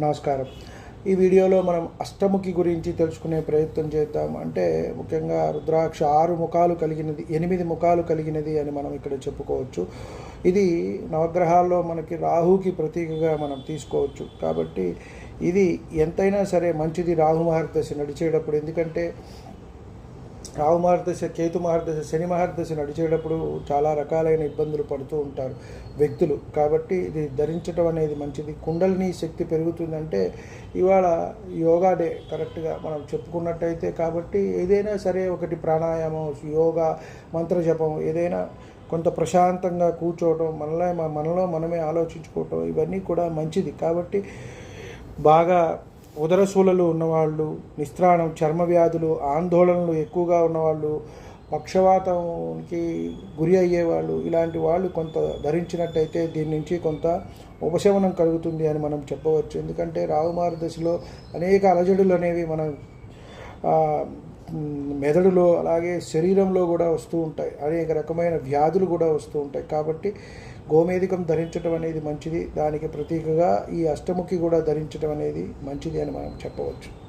నమస్కారం. ఈ వీడియోలో మనం అష్టముఖి గురించి తెలుసుకునే ప్రయత్నం చేద్దాం. అంటే ముఖ్యంగా రుద్రాక్ష ఆరు ముఖాలు కలిగినది ఎనిమిది ముఖాలు కలిగినది అని మనం ఇక్కడ చెప్పుకోవచ్చు. ఇది నవగ్రహాల్లో మనకి రాహుకి ప్రతీకగా మనం తీసుకోవచ్చు. కాబట్టి ఇది ఎంతైనా సరే మంచిది రాహు మహర్దశ నడిచేటప్పుడు. ఎందుకంటే రాహు మహర్దశ కేతు మహర్దశ శని మహర్దశ నడిచేటప్పుడు చాలా రకాలైన ఇబ్బందులు పడుతూ ఉంటారు వ్యక్తులు. కాబట్టి ఇది ధరించడం అనేది మంచిది. కుండలిని శక్తి పెరుగుతుందంటే ఇవాళ యోగా డే కరెక్ట్గా మనం చెప్పుకున్నట్టయితే కాబట్టి ఏదైనా సరే ఒకటి ప్రాణాయామం యోగా మంత్రజపం ఏదైనా కొంత ప్రశాంతంగా కూర్చోవడం మనలో మనలో మనమే ఆలోచించుకోవటం ఇవన్నీ కూడా మంచిది. కాబట్టి బాగా ఉదరశూలలు ఉన్నవాళ్ళు నిస్త్రాణం చర్మ వ్యాధులు ఆందోళనలు ఎక్కువగా ఉన్నవాళ్ళు పక్షవాతంకి గురి అయ్యేవాళ్ళు ఇలాంటి వాళ్ళు కొంత ధరించినట్టయితే దీని నుంచి కొంత ఉపశమనం కలుగుతుంది అని మనం చెప్పవచ్చు. ఎందుకంటే రావుమారు దశలో అనేక అలజడులు అనేవి మనం మెదడులో అలాగే శరీరంలో కూడా వస్తూ ఉంటాయి. అనేక రకమైన వ్యాధులు కూడా వస్తూ ఉంటాయి. కాబట్టి గోమేధికం ధరించడం అనేది మంచిది. దానికి ప్రతీకగా ఈ అష్టముఖి కూడా ధరించడం అనేది మంచిది అని మనం చెప్పవచ్చు.